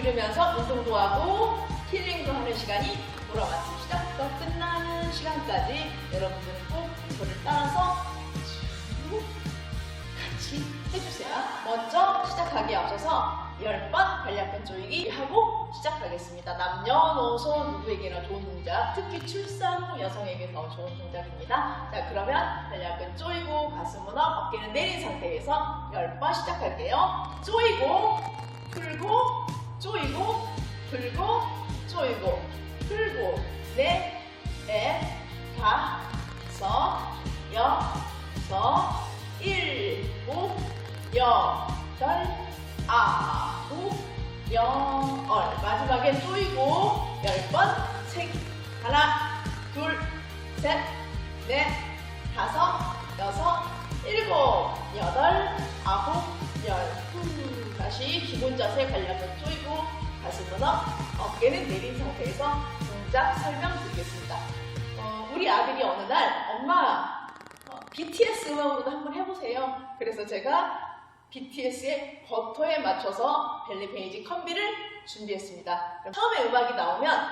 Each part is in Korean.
들으면서 운동도 하고 힐링도 하는 시간이 돌아왔습니다. 또 끝나는 시간까지 여러분들은 꼭 저를 따라서 쭉 같이 해주세요. 먼저 시작하기 앞서서 10번 관략근 조이기 하고 시작하겠습니다. 남녀노소 누구에게나 좋은 동작, 특히 출산 후 여성에게 더 좋은 동작입니다. 자, 그러면 관략근 조이고 가슴 문어 어깨는 내린 상태에서 10번 시작할게요. 조이고, 풀고, 조이고, 풀고, 조이고, 풀고, 넷, 넷, 다섯, 여섯, 일곱, 여덟, 아홉, 열. 마지막에 조이고 열 번. 책 하나, 둘, 셋, 넷, 다섯, 여섯, 일곱, 여덟, 아홉, 열. 후. 다시 기본 자세 관략근 주고서 어깨는 내린 상태에서 동작 설명드리겠습니다. 어, 우리 아들이 어느 날 엄마 어, BTS 음악으로도 한번 해보세요. 그래서 제가 BTS의 버터에 맞춰서 벨리 페이지 컴비를 준비했습니다. 처음에 음악이 나오면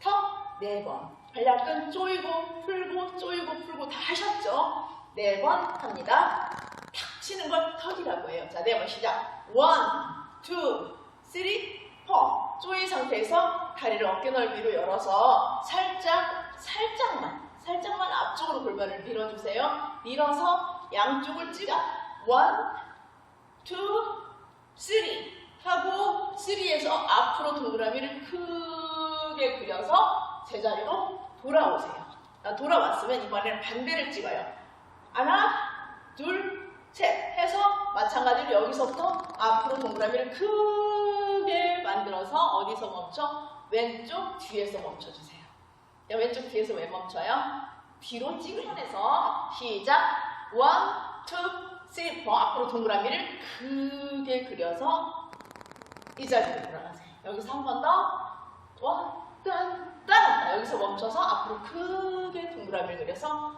턱 4번 발약근 쪼이고 풀고 쪼이고 풀고 다 하셨죠? 4번 합니다. 탁 치는 걸 턱이라고 해요. 자, 네번 시작. 1, 2, 3, 퍼, 조인 상태에서 다리를 어깨 넓이로 열어서 살짝, 살짝만, 살짝만 앞쪽으로 골반을 밀어주세요. 밀어서 양쪽을 찌가 원, 투, 쓰리 하고 쓰리에서 앞으로 동그라미를 크게 그려서 제자리로 돌아오세요. 아, 돌아왔으면 이번에는 반대를 찍어요. 하나, 둘, 셋 해서 마찬가지로 여기서부터 앞으로 동그라미를 크게 만들어서 어디서 멈춰? 왼쪽 뒤에서 멈춰주세요. 자, 왼쪽 뒤에서 왜 멈춰요? 뒤로 찌그러내서 시작. 원, 투, 쓰리, 포 앞으로 동그라미를 크게 그려서 이 자리로 돌아가세요. 여기서 한 번 더. 원, 딴, 딴. 여기서 멈춰서 앞으로 크게 동그라미를 그려서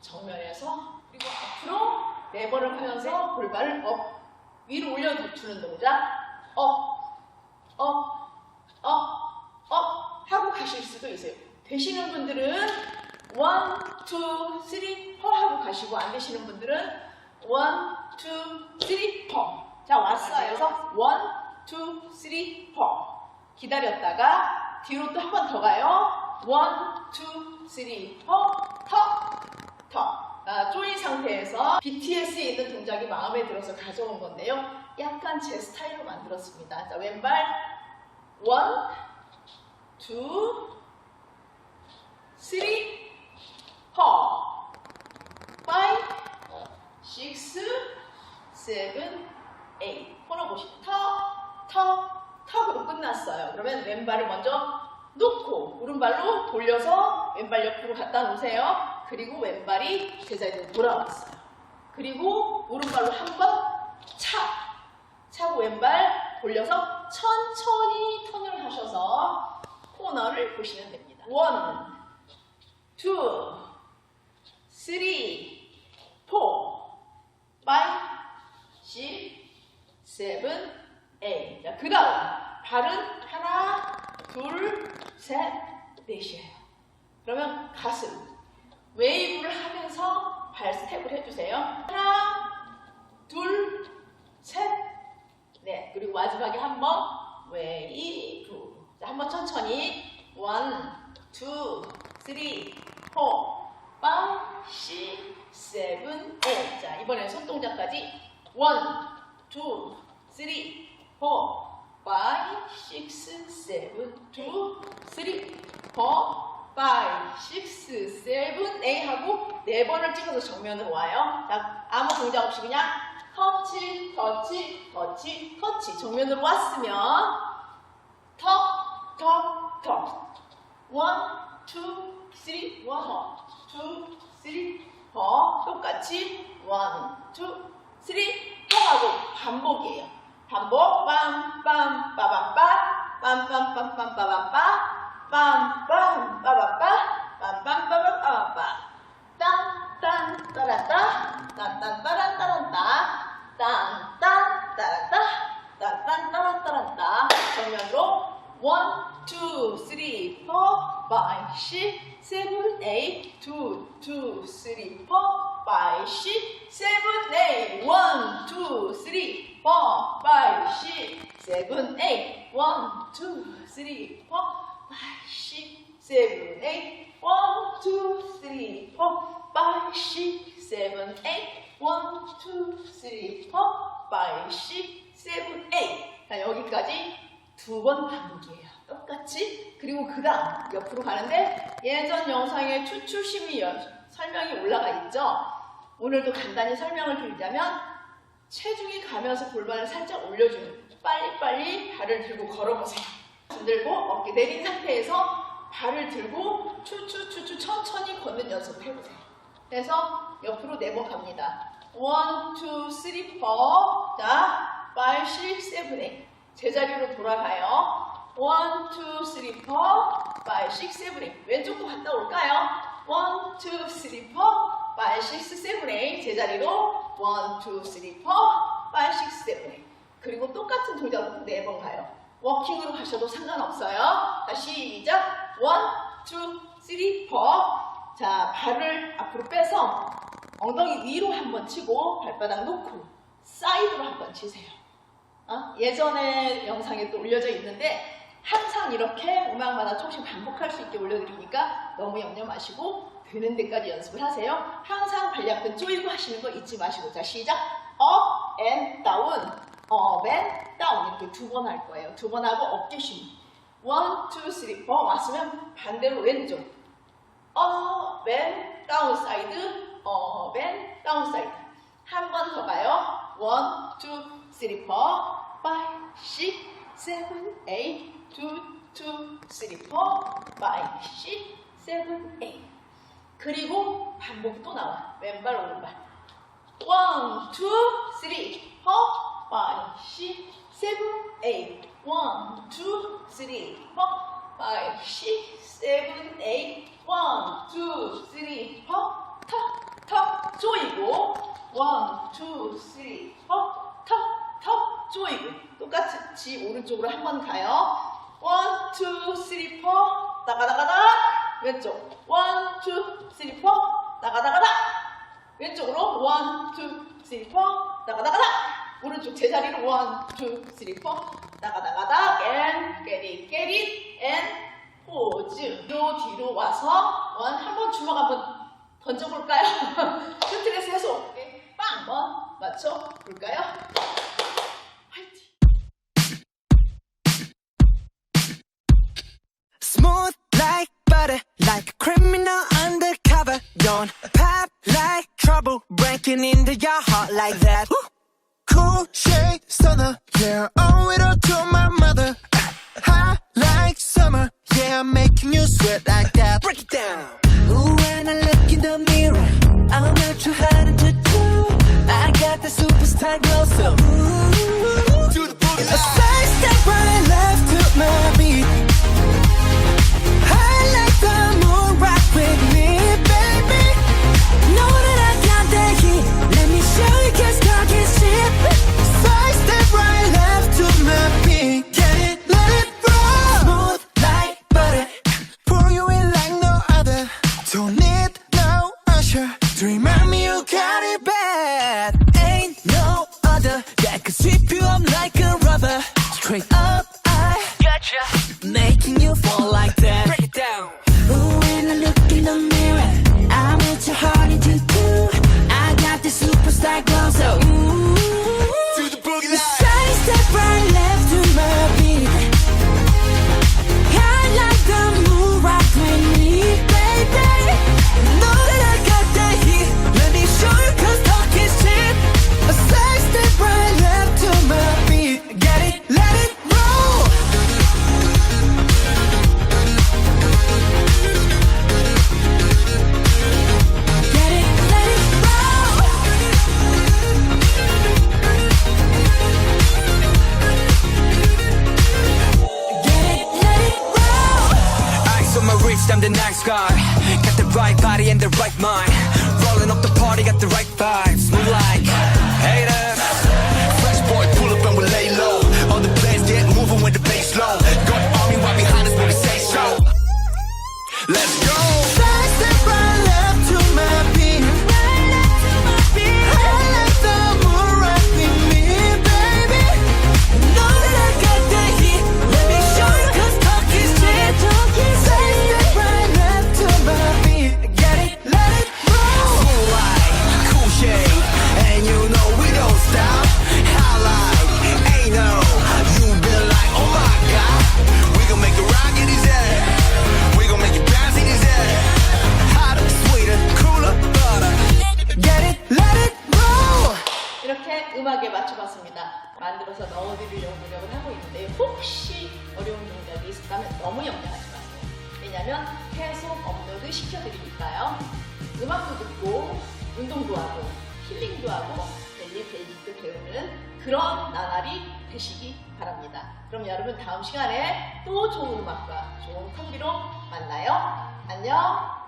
정면에서 그리고 앞으로 네 번을 하면서 골반을 업 위로 올려 주는 동작 업, 업, 업, 업 하고 가실 수도 있어요. 되시는 분들은 원, 투, 쓰리, 포 하고 가시고 안 되시는 분들은 원, 투, 쓰리, 포. 자 왔어요. 그래서 원, 투, 쓰리, 포. 기다렸다가 뒤로 또 한 번 더 가요. 원, 투, 쓰리, 포, 턱, 턱. 아, 쪼인 상태에서 BTS에 있는 동작이 마음에 들어서 가져온 건데요. 약간 제 스타일로 만들었습니다. 자, 왼발 원, 투, 쓰리, 포, 파이브, 식스, 세븐, 에잇. 코너 보시고 턱, 턱, 턱으로 끝났어요. 그러면 왼발을 먼저 놓고 오른발로 돌려서 왼발 옆으로 갖다 놓으세요. 그리고 왼발이 제자리로 돌아왔어요. 그리고 오른발로 한 번 차. 차고 왼발 돌려서 천천히 턴을 하셔서 코너를 보시면 됩니다. 원, 투, 쓰리, 포, 파이브, 식, 세븐, 에잇. 자, 그 다음 발은 하나, 둘, 셋, 넷이에요. 그러면 가슴 웨이브를 하면서 발 스텝을 해주세요. 하나, 둘, 셋, 넷. 그리고 마지막에 한 번 웨이브. 자, 한번 천천히 원, 투, 쓰리, 포, 파이브, 식, 세븐, 에잇. 자, 이번엔 손동작까지 원, 투, 쓰리, 포, 파이브, 식스, 세븐, 투, 쓰리, 포, 5, 6, 7, 8 하고 네 번을 찍어서 정면으로 와요. 자, 아무 동작 없이 그냥 터치, 터치, 터치, 터치. 정면으로 왔으면 턱, 턱, 턱. 1, 2, 3, 1, 2, 3, 4. 똑같이 1, 2, 3, 4 하고 반복이에요. 반복, 빰, 빰, 빠밤, 빠, 빰, 빰, 빰, 빰, 빠밤, 빠. 빰 시 세븐 에잇 투투 쓰리 포 바이쉬 세븐 에잇 원투 쓰리 포 6, 7, 8, 세븐 에잇 원투 쓰리 포 2, 3, 4, 세븐 에잇 원투 쓰리 포 6, 7, 8, 세븐 에잇 원투 쓰리 포 2, 3, 4, 세븐 에잇 자, 여기까지 두 번 반복이에요. 똑같이. 그리고 그 다음 옆으로 가는데 예전 영상에 추추심이 여- 설명이 올라가 있죠. 오늘도 간단히 설명을 드리자면 체중이 가면서 골반을 살짝 올려주는 빨리빨리 발을 들고 걸어보세요. 들고 어깨 내린 상태에서 발을 들고 추추추추 천천히 걷는 연습을 해보세요. 그래서 옆으로 네 번 갑니다. 1, 2, 3, 4. 자, 5, 6, 7, 8. 제자리로 돌아가요. 1, 2, 3, 4. 5, 6, 7, 8. 왼쪽도 갔다 올까요? 1, 2, 3, 4. 5, 6, 7, 8. 제자리로 1, 2, 3, 4. 5, 6, 7, 8. 그리고 똑같은 동작으로 네번 가요. 워킹으로 가셔도 상관없어요. 자, 시작. 1, 2, 3, 4. 자, 발을 앞으로 빼서 엉덩이 위로 한번 치고 발바닥 놓고 사이드로 한번 치세요. 어? 예전에 영상에 또 올려져 있는데 항상 이렇게 음악마다 조금씩 반복할 수 있게 올려드리니까 너무 염려 마시고 되는 데까지 연습을 하세요. 항상 발약근 조이고 하시는 거 잊지 마시고. 자 시작. 업 앤 다운 업 앤 다운 이렇게 두 번 할 거예요. 두 번 하고 어깨 쉼 원, 투, 쓰리, 포 왔으면 반대로 왼쪽. 업 앤 다운 사이드 업 앤 다운 사이드 한 번 더 가요. 원, 투, 쓰리, 포 파이, 식, 세븐, 에잇, 2, 3, 4, 5, 6, 7, 8 그리고 반복 또 나와. 왼발 오른발. 1, 2, 3, 4, 5, 6, 7, 8 1, 2, 3, 4, 5, 6, 7, 8 1, 2, 3, 4, 턱, 턱 조이고. 1, 2, 3, 4, 턱, 턱 조이고. 똑같이 지 오른쪽으로 한 번 가요. One, two, three, four. 나가나가나 왼쪽 one, two, three, four. 나가나가나 왼쪽으로 one, two, three, four. 나가나가나 오른쪽 제자리로 one, two, three, four. 나가나가나 and get 포즈 뒤로 뒤로 와서 원 한번 주먹 한번 던져볼까요? 슈트레스 해서 어깨 빵 한번 맞춰볼까요? Butter, like a criminal undercover. Don't pop like trouble, breaking into your heart like that. Cool shade stunner, yeah, owe it all to my mother. Hot like summer, yeah, I'm making you sweat like that. Break it down. Ooh, when I look in the mirror, I'm not too hard to do. I got the superstar glow, so ooh. Straight up, Guy. Got the right body and the right mind. Rolling up the party, got the right vibes. Move like haters. Fresh boy, pull up and we lay low. All the players get moving when the bass low. Got army right behind us when we say so. Let's go. 혹시 어려운 동작이 있었다면 너무 염려하지 마세요. 왜냐면 계속 업로드 시켜드리니까요. 음악도 듣고 운동도 하고 힐링도 하고 벨리 베이직도 배우는 그런 나날이 되시기 바랍니다. 그럼 여러분 다음 시간에 또 좋은 음악과 좋은 콤비로 만나요. 안녕.